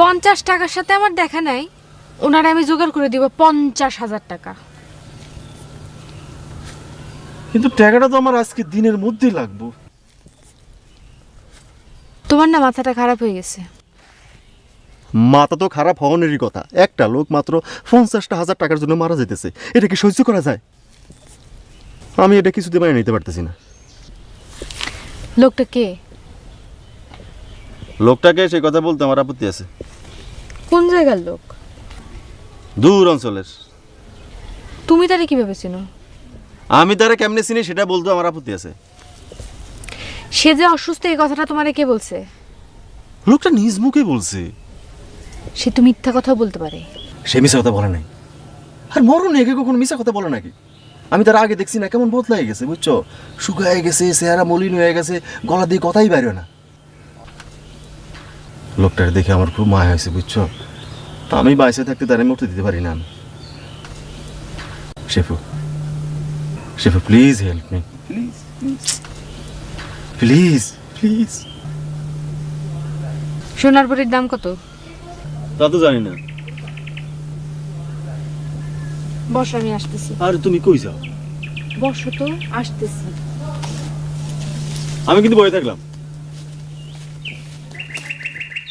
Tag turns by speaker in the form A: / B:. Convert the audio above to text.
A: পঞ্চাশ টাকার সাথে আমার দেখা নাই। ওনারা আমি জোগাড় করে দিব পঞ্চাশ হাজার টাকা।
B: কিন্তু টাকাটা তো আমার আজকে দিনের মধ্যেই লাগবো।
A: তোমার না মাথাটা খারাপ হয়ে গেছে?
B: মাথা তো খারাপ হওয়ানেরই কথা। একটা লোক মাত্র পঞ্চাশটা হাজার টাকার জন্য মারা যেতেছে। এটা কি সহ্য করা যায়? আমি এটা কিছুতে মানে নিতে পারতেছি না।
A: লোকটা কে?
B: লোকটাকে সেই কথা বলতে আমার আপত্তি আছে।
A: কোন জায়গার লোক?
B: দূর অঞ্চলের।
A: তুমি তারে কীভাবে চিনো?
B: আমি তারা কেমনে চিনি সেটা বলতে আমার আপত্তি আছে।
A: সে যে অসুস্থ এই কথাটা তোমারে কে বলছে?
B: লোকটা নিজ মুখে বলছে।
A: সে তো মিথ্যা কথা বলতে পারে।
B: সে মিশা কথা বলে নাই। আর মরণ একে কখনো মিশা কথা বলে নাকি? আমি তার আগে দেখছি না কেমন বদলাই গেছে বুঝছ? শুকায় গেছে চেহারা মলিন হয়ে গেছে গলা দিয়ে কথাই বাইরে না। লোকটার দেখে আমার খুব মায়া হয়েছে বুঝছ? আমি বাইসে থাকতে তারে মরতে দিতে পারি না। Shefu Shefu please help me please please please
A: সোনার পরির দাম কত?
B: তা তো জানি না।
A: বস আমি আসতেছি।
B: আর তুমি কই যাও?
A: বসো তো আসতেছি।
B: আমি কিন্তু বয়ে থাকলাম।